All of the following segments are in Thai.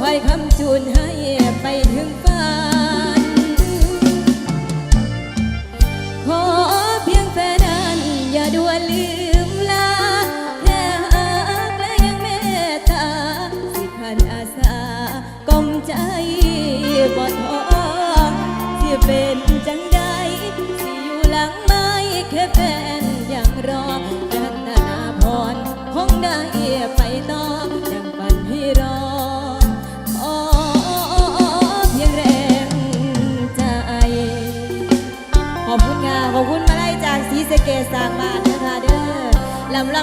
คอยคำจูนให้ไปถึง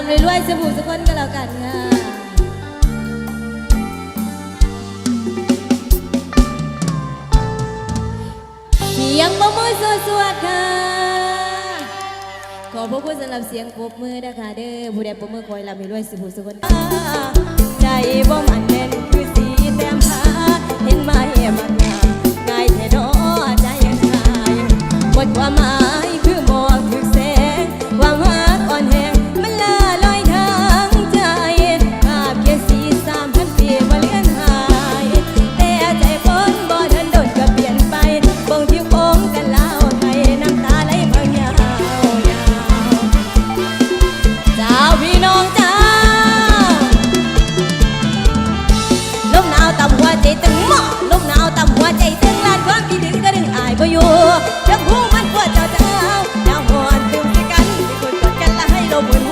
ำรวยๆสบู่สกคนก็แล้วกันค่ะเสียงบ่มือสวดๆค่ะ ขอพระคุณสำหรับเสียงปรบมือนะคะเด้อผู้ใดปรบมือคอยลำรวยๆสบู่สกคนใจบ่มันแน่นคือสีแต้มผาเห็นไหมมันงามง่ายแท้ดอใจยัง่ายหมดความหมาย lo bueno.